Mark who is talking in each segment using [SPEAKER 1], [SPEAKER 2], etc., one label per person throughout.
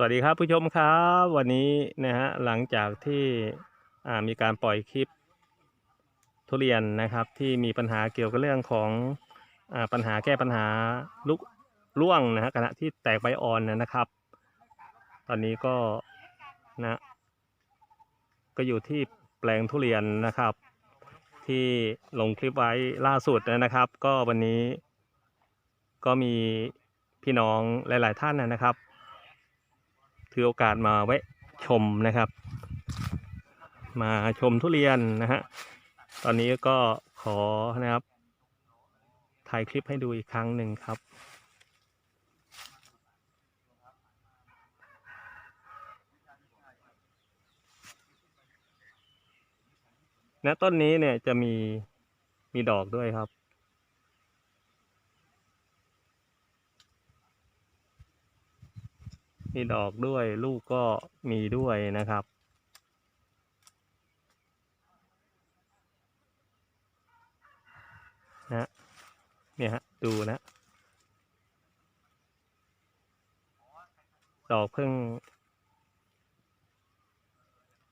[SPEAKER 1] สวัสดีครับผู้ชมครับวันนี้นะฮะหลังจากที่มีการปล่อยคลิปทุเรียนนะครับ ที่มีปัญหาเกี่ยวกับเรื่องของอปัญหาแก้ปัญหาลุกร่วงนะฮะขณะที่แตกใบอ่อนนะครับ ตอนนี้ก็นะก็อยู่ที่แปลงทุเรียนนะครับ ที่ลงคลิปไว้ล่าสุดนะครับ ก็วันนี้ก็มีพี่น้องหลาย ๆ ท่านนะครับ ถือโอกาสมาแวะชมนะครับ มาชมทุเรียนนะฮะตอนนี้ก็ขอนะครับถ่ายคลิปให้ดูอีกครั้งหนึ่งครับณต้นนี้เนี่ยจะมีมีดอกด้วยครับ มีดอกด้วย ลูกก็มีด้วยนะครับ นะเนี่ยฮะดูนะ ดอกเพิ่ง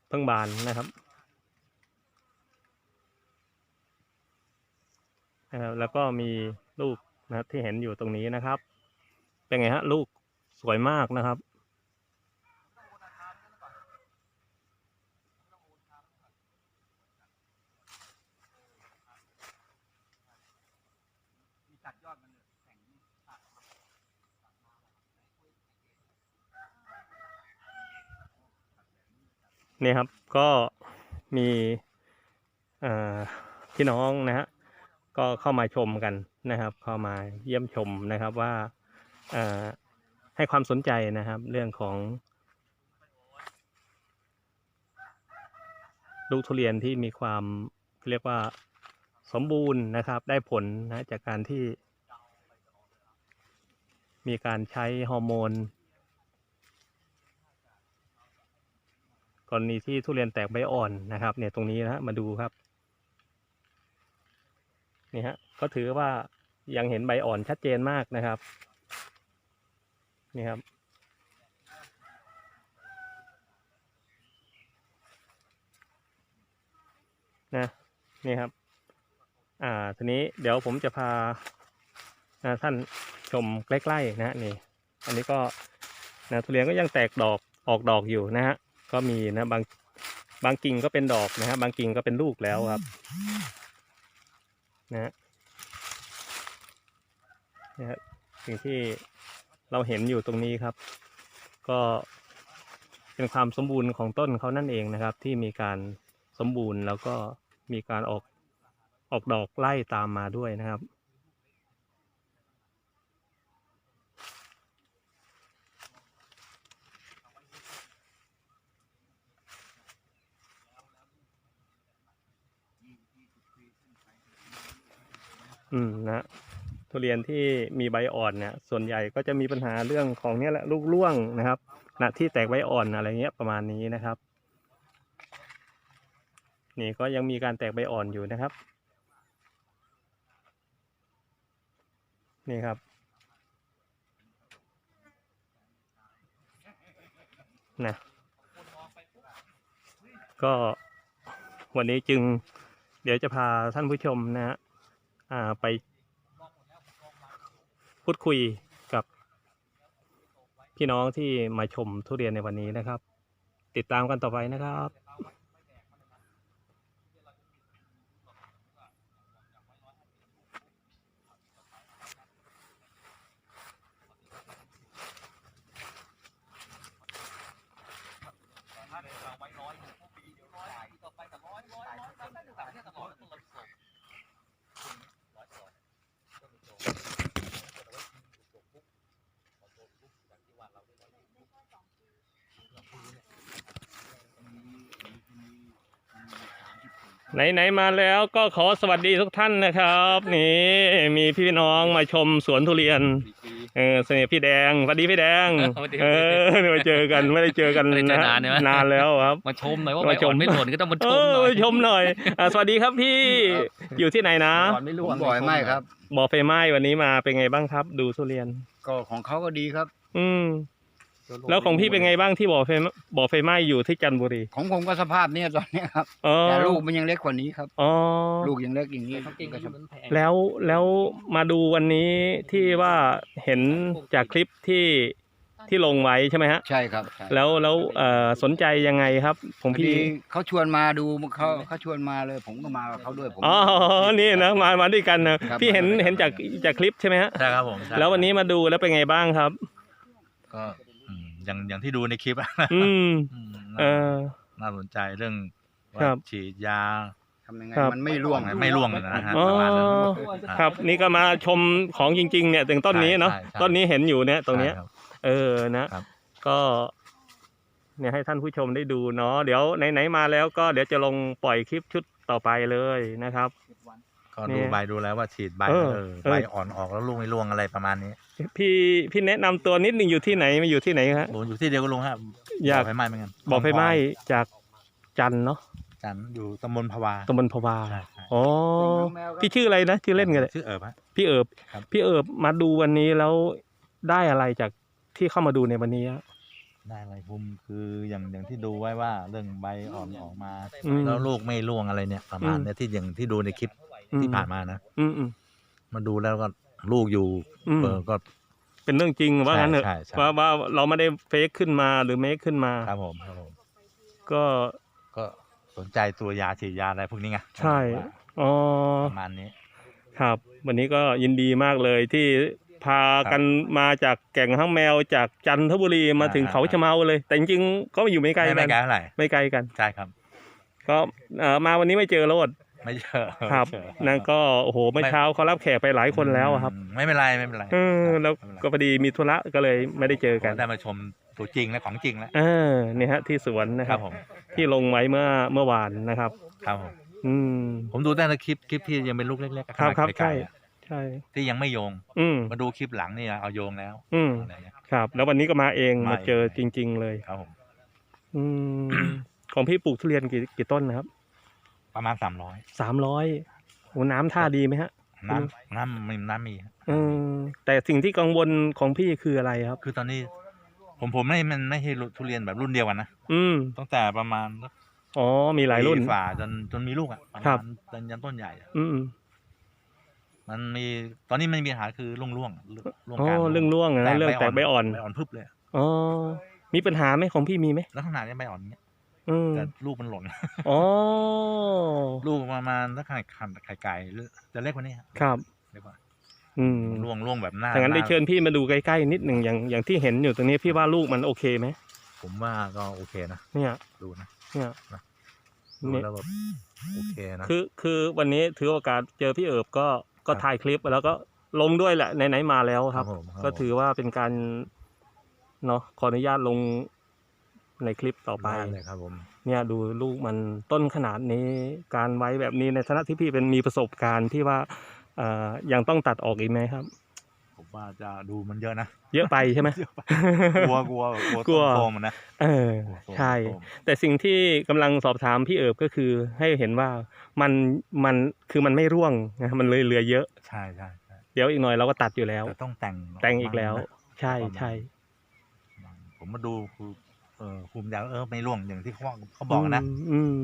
[SPEAKER 1] เพิ่งบานนะครับนะครับแล้วก็มีลูกนะที่เห็นอยู่ตรงนี้นะครับ เป็นไงฮะ ลูกสวยมากนะครับ นี่ครับก็มีพี่น้องนะฮะก็เข้ามาชมกันนะครับ เข้ามาเยี่ยมชมนะครับว่าให้ความสนใจนะครับ เรื่องของ ลูกทุเรียนที่มีความเรียกว่าสมบูรณ์นะครับ ได้ผลนะจากการที่ มีการใช้ฮอร์โมน กรณีที่ทุเรียนแตกใบอ่อนนะครับ เนี่ยตรงนี้นะฮะมาดูครับนี่ฮะก็ถือว่ายังเห็นใบอ่อนชัดเจนมากนะครับนี่ครับ นะนี่ครับ อ่าทีนี้เดี๋ยวผมจะพาท่านชมใกล้ๆนะฮะนี่ อันนี้ก็นะทุเรียนก็ยังแตกดอกออกดอกอยู่นะฮะ ก็มีนะบางบางกิ่งก็เป็นดอกนะฮะบางกิ่งก็เป็นลูกแล้วครับนะฮะนะฮะสิ่งที่เราเห็นอยู่ตรงนี้ครับ ก็เป็นความสมบูรณ์ของต้นเขานั่นเองนะครับ ที่มีการสมบูรณ์แล้วก็มีการออกออกดอกไล่ตามมาด้วยนะครับ อืมนะทุเรียนที่มีใบอ่อนเนี่ย ส่วนใหญ่ก็จะมีปัญหาเรื่องของเนี้ยแหละลูกร่วงนะครับนะที่แตกใบอ่อนอะไรเงี้ยประมาณนี้นะครับ นี่ก็ยังมีการแตกใบอ่อนอยู่นะครับ นี่ครับนะก็วันนี้จึงเดี๋ยวจะพาท่านผู้ชมนะฮะ ไปพูดคุยกับ พี่น้องที่มาชมทุเรียนในวันนี้นะครับ ติดตามกันต่อไปนะครับ ไหนๆมาแล้วก็ขอสวัสดีทุกท่านนะครับ นี่มีพี่น้องมาชมสวนทุเรียน เออเสน่ห์พี่แดงสวัสดีพี่แดง
[SPEAKER 2] สวัสดี
[SPEAKER 1] เออไม่เจอกันไม่ได้เจอกัน
[SPEAKER 2] ไม่ได้เจอ
[SPEAKER 1] นะ
[SPEAKER 2] นานใช่ไหม
[SPEAKER 1] นานแล้วครับ
[SPEAKER 2] มาชมหน่อยว่า
[SPEAKER 1] มา
[SPEAKER 2] ใบ
[SPEAKER 1] ช
[SPEAKER 2] อ่
[SPEAKER 1] ม
[SPEAKER 2] อนไม่หล่นก็ต้องมา
[SPEAKER 1] เอ
[SPEAKER 2] ชมห
[SPEAKER 1] อ
[SPEAKER 2] น่อย
[SPEAKER 1] ชมหน่อยอะสวัสดีครับพี่อยู่ที่ไหนนะ
[SPEAKER 2] ก่อนไม่ร่ว
[SPEAKER 3] ผ
[SPEAKER 2] ง
[SPEAKER 3] มบ่อยไม่ครับ
[SPEAKER 1] บ่อไฟไหม้วันนี้มาเป็นไงบ้างครับ ดูทุเรียน
[SPEAKER 3] ก็ของเขาก็ดีครับ
[SPEAKER 1] อืม แล้วของพี่เป็นไงบ้างที่บ่อไฟบ่อไฟไหม้อยู่ที่จันทบุรี
[SPEAKER 2] ของผมก็สภาพเนี้ยตอนเนี้ยครับ
[SPEAKER 1] อ๋อ
[SPEAKER 2] แต่ลูกมันยังเล็กกว่านี้ครับ
[SPEAKER 1] อ๋อ
[SPEAKER 2] ลูกยังเล็กอย่างนี้
[SPEAKER 3] เขาเก่ง
[SPEAKER 2] ก็
[SPEAKER 3] ก็
[SPEAKER 2] จะ
[SPEAKER 3] มันแพง
[SPEAKER 1] แล้วแล้วมาดูวันนี้ที่ว่าเห็นจากคลิปที่ที่ลงไว้ใช่ไหมฮะ
[SPEAKER 2] ใช่ครับใช่
[SPEAKER 1] แล้วแล้วเอ่อสนใจยังไงครับ ผม
[SPEAKER 2] พอ
[SPEAKER 1] พี่
[SPEAKER 2] ดีเขาชวนมาดูเขาเขาชวนมาเลย ผมก็มากับเขาด้วยผม
[SPEAKER 1] อ๋อนี่นะมามาด้วยกันนะครับพี่เห็น
[SPEAKER 2] มาด้วยกัน
[SPEAKER 1] เห็นจากจากคลิปใช่ไหมฮะ
[SPEAKER 4] ใช่ครับผมใช่
[SPEAKER 1] แล้ววันนี้มาดูแล้วเป็นไงบ้างครับ
[SPEAKER 4] ก็ อืมอย่างอย่างที่ดูในคลิปอะ
[SPEAKER 1] อืม
[SPEAKER 4] อืม
[SPEAKER 1] เออ
[SPEAKER 4] น่าสนใจเรื่องว่า
[SPEAKER 1] ครับ
[SPEAKER 4] ฉีดยา
[SPEAKER 2] ทำยังไง
[SPEAKER 1] ครับ
[SPEAKER 2] มันไม่ร่วง
[SPEAKER 4] ไม่ร่วงเลยนะฮะ
[SPEAKER 1] อ๋อ
[SPEAKER 4] ประมาณนั้น
[SPEAKER 1] ครับ นี่ก็มาชมของจริง ๆ เนี่ย ถึงต้นนี้เนาะ
[SPEAKER 4] ใช่ใช่
[SPEAKER 1] ต้นนี้เห็นอยู่เนี่ยตรงเนี้ย
[SPEAKER 4] ใช่คบ
[SPEAKER 1] เออนะครับก็เนี่ยให้ท่านผู้ชมได้ดูเนาะเดี๋ยวไหนๆมาแล้วก็เดี๋ยวจะลงปล่อยคลิปชุดต่อไปเลยนะครับ
[SPEAKER 4] ก็
[SPEAKER 1] เนี่
[SPEAKER 4] ดู
[SPEAKER 1] ย
[SPEAKER 4] ใบดูแล้วว่าฉีดใบ
[SPEAKER 1] เออ
[SPEAKER 4] เออ
[SPEAKER 1] เออ
[SPEAKER 4] ใบอ่อนออกแล้วลูกไม่ร่วงอะไรประมาณนี้
[SPEAKER 1] พี่พี่แนะนำตัวนิดหนึ่งอยู่ที่ไหนมาอยู่ที่ไหนฮะ
[SPEAKER 4] ผมอยู่ที่เดียวกับลุงครับ
[SPEAKER 1] อยาก
[SPEAKER 4] บ่ไฟไหม้เหมือนกัน
[SPEAKER 1] บอกไฟไหม้จากจันทร์เนาะ
[SPEAKER 4] จันทร์อยู่ตำบลภาวา
[SPEAKER 1] ตำบลพวา
[SPEAKER 4] ใช่ใช่
[SPEAKER 1] อ๋อพี่ชื่ออะไรนะชื่อเล่นกันเลย
[SPEAKER 4] ชื่อเอิบฮะ
[SPEAKER 1] พี่เอิบ
[SPEAKER 4] ครับ
[SPEAKER 1] พี่เอิบมาดูวันนี้แล้วได้อะไรจากที่เข้ามาดูในวันนี้อะ
[SPEAKER 4] ได้อะไรภูมิคืออย่างอย่างที่ดูไว้ว่าเรื่องใบอ่อนออกมา
[SPEAKER 1] อืม
[SPEAKER 4] แล้วลูกไม่ร่วงอะไรเนี่ย ประมาณ
[SPEAKER 1] อืม
[SPEAKER 4] เนี้ยที่อย่างที่ดูในคลิป
[SPEAKER 1] อืม
[SPEAKER 4] ที่ผ่านมานะ
[SPEAKER 1] อืมอืม
[SPEAKER 4] มาดูแล้วก็ลูกอยู่
[SPEAKER 1] อืม
[SPEAKER 4] เออก็
[SPEAKER 1] เป็นเรื่องจริงว่างั้นเถอะ
[SPEAKER 4] ใช่ใช่
[SPEAKER 1] ว่าว่าเราไม่ได้เฟกขึ้นมาหรือเมคขึ้นมา
[SPEAKER 4] ครับผมครับผม
[SPEAKER 1] ก็
[SPEAKER 4] ก็สนใจตัวยาฉีดยาอะไรพวกนี้ไง
[SPEAKER 1] ใช่ อ๋อ
[SPEAKER 4] ประมาณนี้
[SPEAKER 1] ครับ วันนี้ก็ยินดีมากเลยที่ พากันมาจากแก่งห้างแมวจากจันทบุรีมาถึง
[SPEAKER 4] อ่า
[SPEAKER 1] เขาชะเมาเลย แต่จริงๆก็อยู่ไม่ไกล
[SPEAKER 4] ไม่
[SPEAKER 1] กั
[SPEAKER 4] ไม่
[SPEAKER 1] น
[SPEAKER 4] ไกลเท่าไหร่
[SPEAKER 1] ไม่ไกลกัน
[SPEAKER 4] ใช่ครับ
[SPEAKER 1] ก็เอ่อมาวันนี้ไม่เจอโรด
[SPEAKER 4] ไม่เจอ
[SPEAKER 1] ครับ
[SPEAKER 4] ไม่เจอ
[SPEAKER 1] นั่นก็โอ้โหเมื่อเช้าเขารับแขกไปหลายคนแล้วอะครับ
[SPEAKER 4] อืมไม่เป็นไรไม่เป็นไร
[SPEAKER 1] เออแล้ว
[SPEAKER 4] ไม่เป็นไร
[SPEAKER 1] ก็พอดีมีธุระก็เลยไม่ได้เจอกัน
[SPEAKER 4] ได้มาชมตัวจริงและของจริงแล้ว
[SPEAKER 1] เออเนี่ยฮะที่สวนนะ
[SPEAKER 4] ค
[SPEAKER 1] ค
[SPEAKER 4] รั
[SPEAKER 1] รั
[SPEAKER 4] บบผม
[SPEAKER 1] ที่ลงไว้เมื่อเมื่อวานนะครับ
[SPEAKER 4] ครับผม
[SPEAKER 1] อืม
[SPEAKER 4] ผมดูแต่ในคลิปคลิปที่ยังเป็นลูกเล็กๆ
[SPEAKER 1] ครับครับ
[SPEAKER 4] ขนาดไกลๆอะ
[SPEAKER 1] ใช่
[SPEAKER 4] ที่ยังไม่โยง
[SPEAKER 1] อืม
[SPEAKER 4] มาดูคลิปหลังนี่เอาโยงแล้ว
[SPEAKER 1] อืม
[SPEAKER 4] อะไรเงี้ย
[SPEAKER 1] ครับ แล้ววันนี้ก็มาเอง
[SPEAKER 4] มา
[SPEAKER 1] มาเจอ
[SPEAKER 4] เอง
[SPEAKER 1] จริง ๆ เลย
[SPEAKER 4] ครับผม
[SPEAKER 1] อืม ของพี่ปลูกทุเรียนกี่กี่ต้นนะครับ
[SPEAKER 4] ประมาณสามร้อย
[SPEAKER 1] สามร้อยโอ้น้ำท่าดีไหมฮะ
[SPEAKER 4] น้ำน้ำมีน้ำมีครับ
[SPEAKER 1] เออแต่สิ่งที่กังวลของพี่คืออะไรครับ
[SPEAKER 4] คือตอนนี้ ผมผมไม่มันไม่ใช่ทุเรียนแบบรุ่นเดียวกันนะ
[SPEAKER 1] อืม
[SPEAKER 4] ตั้งแต่ประมาณ
[SPEAKER 1] อ๋อ มีหลายรุ่น
[SPEAKER 4] ปีฝ่าจนจนมีลูกอะประ
[SPEAKER 1] ครั
[SPEAKER 4] มา
[SPEAKER 1] บ
[SPEAKER 4] ณจนยันต้นใหญ่อะ
[SPEAKER 1] อืม
[SPEAKER 4] มันมีตอนนี้มันมีปัญหาคือร่วงร่วงร่วง
[SPEAKER 1] อ๋อก
[SPEAKER 4] ลาง
[SPEAKER 1] เรื่องร่วงอะนะเรื่องแตกใบอ่อน
[SPEAKER 4] ใบอ่อนพึบเลย
[SPEAKER 1] อ๋อมีปัญหาไหมของพี่มีไหม
[SPEAKER 4] แล้วขนาดนี้ใบอ่อนเนี้ย
[SPEAKER 1] อืม
[SPEAKER 4] แต่ลูกมันหล่น
[SPEAKER 1] อ๋อ
[SPEAKER 4] ลูกประมาณถ้าไข่ไข่ไข่ไก่หรือจะเล็กกว่านี้
[SPEAKER 1] ครับ
[SPEAKER 4] เล็กกว่า
[SPEAKER 1] อืม
[SPEAKER 4] ร่วงร่วงแบบหน้า
[SPEAKER 1] ถ้างั้นได้
[SPEAKER 4] หา
[SPEAKER 1] เชิญพี่มาดูใกล้ๆนิดหนึ่งอย่างอย่างที่เห็นอยู่ตรงนี้พี่ว่าลูกมันโอเคไหม
[SPEAKER 4] ผมว่าก็โอเคนะ
[SPEAKER 1] เนี่ย
[SPEAKER 4] ดูนะ
[SPEAKER 1] เนี่ย
[SPEAKER 4] ดู
[SPEAKER 1] เนี่ย
[SPEAKER 4] แล้วแบบโอเคนะ
[SPEAKER 1] คือคือวันนี้ถือโอกาสเจอพี่เอิบก็ ก็
[SPEAKER 4] ครับ
[SPEAKER 1] ถ่ายคลิปแล้วก็ลงด้วยแหละไหนๆมาแล้วครับ
[SPEAKER 4] ผมครับ
[SPEAKER 1] ก็ถือว่าเป็นการเนาะขออนุญาตลงในคลิปต่อไป
[SPEAKER 4] ด้เลยครับผม
[SPEAKER 1] เนี่ยดูลูกมันต้นขนาดนี้การไว้แบบนี้ในฐานะที่พี่เป็นมีประสบการณ์ที่ว่าเอ่อยังต้องตัดออกอีกไหมครับ
[SPEAKER 4] ผม ว่าจะดูมันเยอะนะ
[SPEAKER 1] เยอะไปใช่ไหม
[SPEAKER 4] กลัวกลัวกลัว
[SPEAKER 1] กลัว
[SPEAKER 4] ต้นโทรมมันนะ
[SPEAKER 1] เออ
[SPEAKER 4] กลัวโทรม
[SPEAKER 1] ใช่
[SPEAKER 4] โทรม
[SPEAKER 1] แต่สิ่งที่กำลังสอบถามพี่เอิบก็คือให้เห็นว่ามันมันคือมันไม่ร่วงนะมันเลยเหลือเยอะ
[SPEAKER 4] ใช่ใช่ใช่
[SPEAKER 1] เดี๋ยวอีกหน่อยเราก็ตัดอยู่แล้ว
[SPEAKER 4] แต่ต้องแต่ง
[SPEAKER 1] แต่งอีกแล้ว
[SPEAKER 4] นะ
[SPEAKER 1] ใช่ใช่
[SPEAKER 4] ผมมาดูคือเออภูมิใจว่าเออไม่ร่วงอย่างที่เขาเขาบอกนะ
[SPEAKER 1] มอืม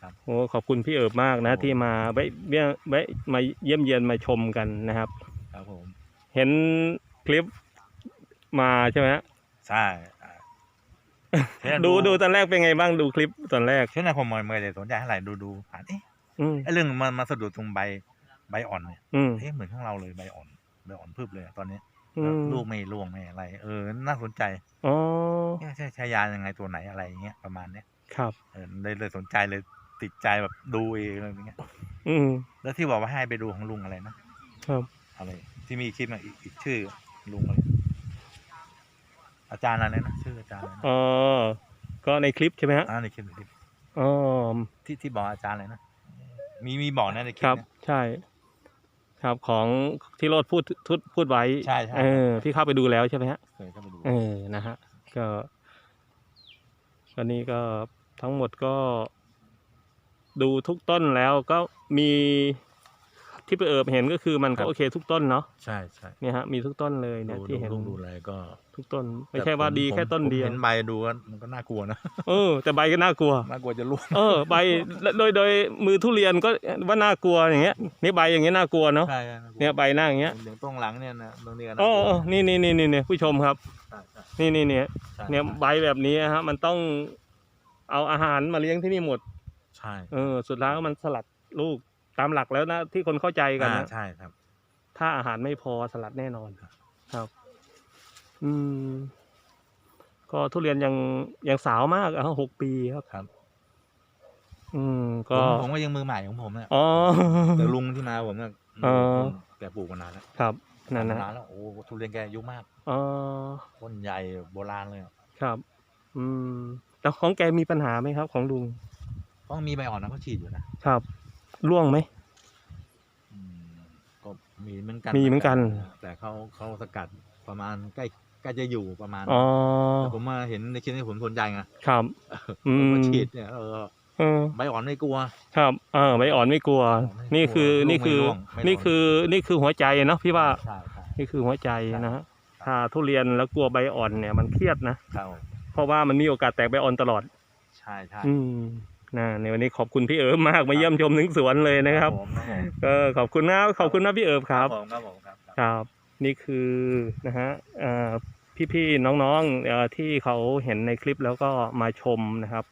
[SPEAKER 4] ครับ
[SPEAKER 1] โอ้ขอบคุณพี่เอิบมากนะ
[SPEAKER 4] โอ้
[SPEAKER 1] ที่มาไว้เยี่ยมไว้มาเยี่ยมเยียนมาชมกันนะครับ
[SPEAKER 4] ครับผม
[SPEAKER 1] เห็นคลิปมาใช่ไหมฮะ
[SPEAKER 4] ใช่อ่าเช่น
[SPEAKER 1] ดูดูตอนแรกเป็นไงบ้างดูคลิปตอนแรก
[SPEAKER 4] เช่นในผมไม่ได้สนใจเท่าไหร่ดูดูผ่านเอ๊ะ
[SPEAKER 1] อืม
[SPEAKER 4] ไอ้เรื่องมันมาสะดุดตรงใบใบอ่อนเนี่ย
[SPEAKER 1] อืม
[SPEAKER 4] เอ๊ะเหมือนข้างเราเลยใบอ่อนใบอ่อนพึบเลยอะตอนนี้
[SPEAKER 1] อืม
[SPEAKER 4] ลูกไม่ร่วงไม่อะไร เออ น่าสนใจ
[SPEAKER 1] อ๋อ
[SPEAKER 4] เอ๊ะใช่ใช้ยายังไงตัวไหนอะไรอย่างเงี้ยประมาณเนี้ย
[SPEAKER 1] ครับ
[SPEAKER 4] เออเลยเลยสนใจเลยติดใจแบบดูเองอะไรอย่างเงี้ย
[SPEAKER 1] อืม
[SPEAKER 4] แล้วที่บอกว่าให้ไปดูของลุงอะไรนะครับ อะไร ที่มีคลิปมาอีกอีกชื่อลุงอะไรอาจารย์อะไรนะชื่ออาจารย์อะไรนะ
[SPEAKER 1] อ๋อก็ในคลิปใช่ไหมฮะ
[SPEAKER 4] อ่าในคลิปในคลิป
[SPEAKER 1] อ๋อ
[SPEAKER 4] ที่ที่บอกอาจารย์อะไรนะมีมีบอกนะในคลิ
[SPEAKER 1] ค
[SPEAKER 4] ป
[SPEAKER 1] รับ
[SPEAKER 4] เนี่ย
[SPEAKER 1] ใช่ ครับของที่โรดพูดพูดพูดไว้
[SPEAKER 4] ใช่ใช่
[SPEAKER 1] เออพี่เข้าไปดูแล้วใช่ไหมฮะ
[SPEAKER 4] เคยเข้าไปดู
[SPEAKER 1] เออ นะฮะ ก็อันนี้ก็ทั้งหมดก็ ดูทุกต้นแล้วก็มี ที่ไปเอิบเห็นก็คือมัน
[SPEAKER 4] ครั
[SPEAKER 1] ก็
[SPEAKER 4] บ
[SPEAKER 1] โอเคทุกต้นเนาะ
[SPEAKER 4] ใช่ใช่
[SPEAKER 1] เนี่ยฮะมีทุกต้นเลยเนี่ย
[SPEAKER 4] ดู
[SPEAKER 1] ที่
[SPEAKER 4] ดู
[SPEAKER 1] เห็น
[SPEAKER 4] ลุงดูอะไรก็
[SPEAKER 1] ทุกต้น ไม่ใช่ว่า
[SPEAKER 4] ผม
[SPEAKER 1] ดีแค่
[SPEAKER 4] ผม
[SPEAKER 1] ต้นเดียว
[SPEAKER 4] ผมเห็นใบดูว่ามันก็น่ากลัวนะ
[SPEAKER 1] เออแต่ใบก็น่ากลัว
[SPEAKER 4] น่ากลัวจะร่วง
[SPEAKER 1] เออใบโดยโดยมือทุเรียนก็ว่าน่ากลัวอย่างเงี้ยนี่ใบอย่างเงี้ยน่ากลัวเนาะ
[SPEAKER 4] ใช่น่ากลัว
[SPEAKER 1] เนี่ยใบหน้าอย่างเงี้ย
[SPEAKER 4] อย่างตรงหลังเนี่ยนะตรงนี้ก็น่า
[SPEAKER 1] อ๋
[SPEAKER 4] กลัว
[SPEAKER 1] อนี่นี่นี่นี่เนี่ยผู้ชมครับ
[SPEAKER 4] ใช่ใช่
[SPEAKER 1] นี่นี่เนี่ย
[SPEAKER 4] ใช่
[SPEAKER 1] เนี่ยใบแบบนี้ฮะมันต้องเอาอาหารมาเลี้ยงที่นี่หมด
[SPEAKER 4] ใช่
[SPEAKER 1] เออสุดท้ายก็มันสลัดลูกตามหลักแล้วนะ ที่คนเข้าใจกัน
[SPEAKER 4] อ่า
[SPEAKER 1] นะ
[SPEAKER 4] ใช่ครับ
[SPEAKER 1] ถ้าอาหารไม่พอสลัดแน่นอนครับ อืม ก็ทุเรียนยังยังสาวมากอะหกปีครับ
[SPEAKER 4] ครับ
[SPEAKER 1] อืม
[SPEAKER 4] ผ
[SPEAKER 1] ก็
[SPEAKER 4] มผมก็ยังมือใหม่ของผมเนี่ย
[SPEAKER 1] อ๋อ
[SPEAKER 4] แต่ลุงที่มาผมเนี่ย
[SPEAKER 1] อ๋อ
[SPEAKER 4] แกปลูกมานานแล้ว
[SPEAKER 1] ครับนั่นนะ
[SPEAKER 4] นานแล้วโอ้ทุเรียนแกอายุมาก
[SPEAKER 1] อ๋อ
[SPEAKER 4] ต้นใหญ่โบราณเลยอะ
[SPEAKER 1] ครับ อืม แล้วของแกมีปัญหาไหมครับ ของลุง
[SPEAKER 4] ต้องมีใบอ่อนนะเขาฉีดอยู่นะครับ
[SPEAKER 1] ร่วงไหม
[SPEAKER 4] อืมก็มีเหมือนกัน
[SPEAKER 1] มีเหมือนกัน
[SPEAKER 4] แต่เขาเขาสกัดประมาณใกล้ใกล้จะอยู่ประมาณ
[SPEAKER 1] อ๋อ
[SPEAKER 4] แต่ผมมาเห็นในคลิปนี้ผมสนใจไง
[SPEAKER 1] ครับอื
[SPEAKER 4] ผม
[SPEAKER 1] ม
[SPEAKER 4] ก็ฉีดเนี่ยเออ
[SPEAKER 1] เออ
[SPEAKER 4] ใบอ่อนไม่กลัว
[SPEAKER 1] ครับเออใบอ่อนไม่กลัว
[SPEAKER 4] ไม่กลัว
[SPEAKER 1] นี่คือ
[SPEAKER 4] ลูก
[SPEAKER 1] นี่คือ
[SPEAKER 4] ไม่ร่วงไม่ร่วง
[SPEAKER 1] นี่คือนี่คือหัวใจเนาะพี่ว่า
[SPEAKER 4] ใช่ใช่
[SPEAKER 1] นี่คือหัวใจ
[SPEAKER 4] ใช่
[SPEAKER 1] นะฮะถ้าทุเรียนแล้วกลัวใบอ่อนเนี่ยมันเครียดนะ
[SPEAKER 4] ครับ
[SPEAKER 1] เพราะว่ามันมีโอกาสแตกใบอ่อนตลอด
[SPEAKER 4] ใช่ใช่
[SPEAKER 1] อืม นะในวันนี้ขอบคุณพี่เอิบมากมาเยี่ยมชมถึงสวนเลยนะครับ
[SPEAKER 4] ผมครับผม
[SPEAKER 1] เออขอบคุณนะขอบคุณนะพี่เอิบครับ
[SPEAKER 4] ผมครับผมครับ
[SPEAKER 1] ครับ นี่คือนะฮะเอ่อพี่ๆน้องๆเอ่อที่เขาเห็นในคลิปแล้วก็มาชมนะครับ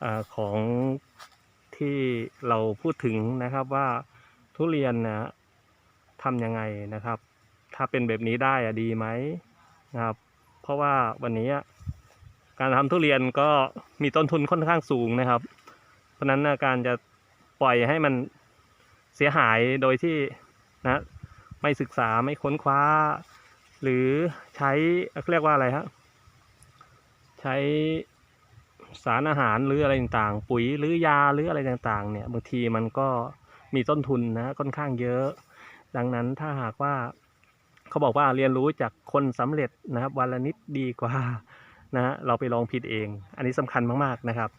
[SPEAKER 1] เออของที่เราพูดถึงนะครับว่าทุเรียนนะทำยังไงนะครับ ถ้าเป็นแบบนี้ได้อะดีไหมนะครับ เพราะว่าวันนี้การทำทุเรียนก็มีต้นทุนค่อนข้างสูงนะครับเพ ราะนั้นนะการจะปล่อยให้มันเสียหายโดยที่นะไม่ศึกษาไม่ค้นคว้า หรือใช้เรียกว่าอะไรฮะใช้สารอาหารหรืออะไรต่างๆ ปุ๋ยหรือยาหรืออะไรต่างๆ เนี่ยบางทีมันก็มีต้นทุนนะค่อนข้างเยอะ ดังนั้นถ้าหากว่าเขาบอกว่าเรียนรู้จากคนสำเร็จนะครับวันละนิดดีกว่านะฮะเราไปลองผิดเอง อันนี้สำคัญมากๆนะครับ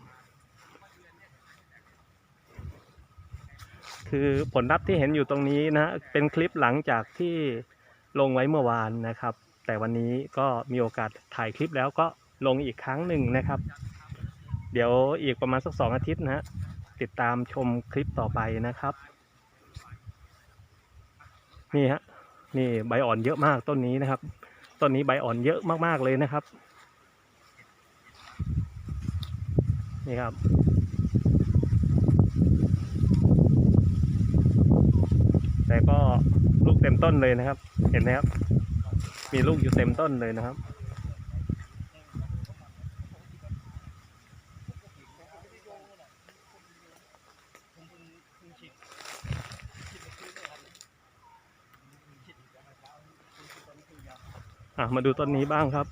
[SPEAKER 1] คือผลลัพธ์ที่เห็นอยู่ตรงนี้นะเป็นคลิปหลังจากที่ลงไว้เมื่อวานนะครับ แต่วันนี้ก็มีโอกาสถ่ายคลิปแล้วก็ลงอีกครั้งหนึ่งนะครับ เดี๋ยวอีกประมาณสักสองอาทิตย์นะฮะติดตามชมคลิปต่อไปนะครับ นี่ฮะนี่ใบอ่อนเยอะมากต้นนี้นะครับ ต้นนี้ใบอ่อนเยอะมากๆเลยนะครับ นี่ครับ แต่ก็ลูกเต้นเลยนะครับ เห็นไหมครับ มีลูกอยู่เต็มต้นเลยนะครับ มาดูต้นนี้บ้างครับ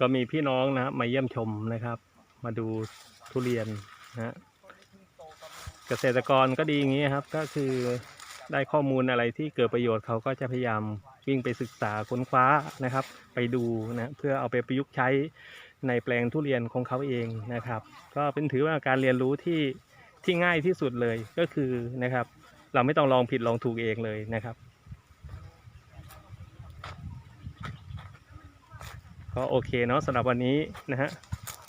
[SPEAKER 1] ก็มีพี่น้องนะครับมาเยี่ยมชมนะครับ มาดูทุเรียนนะฮะเกษตรกรก็ดีอย่างนี้ครับ ก็คือได้ข้อมูลอะไรที่เกิดประโยชน์เขาก็จะพยายามวิ่งไปศึกษาค้นคว้านะครับ ไปดูนะเพื่อเอาไปประยุกต์ใช้ในแปลงทุเรียนของเขาเองนะครับ ก็เป็นถือว่าการเรียนรู้ที่ที่ง่ายที่สุดเลยก็คือนะครับ เราไม่ต้องลองผิดลองถูกเองเลยนะครับ ก็โอเคเนาะสำหรับวันนี้นะฮะ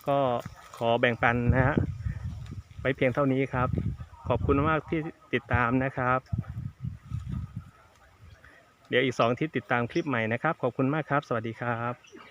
[SPEAKER 1] ก็ขอแบ่งปันนะฮะไปเพียงเท่านี้ครับ ขอบคุณมากที่ติดตามนะครับ เดี๋ยวอีกสองที่ติดตามคลิปใหม่นะครับ ขอบคุณมากครับ สวัสดีครับ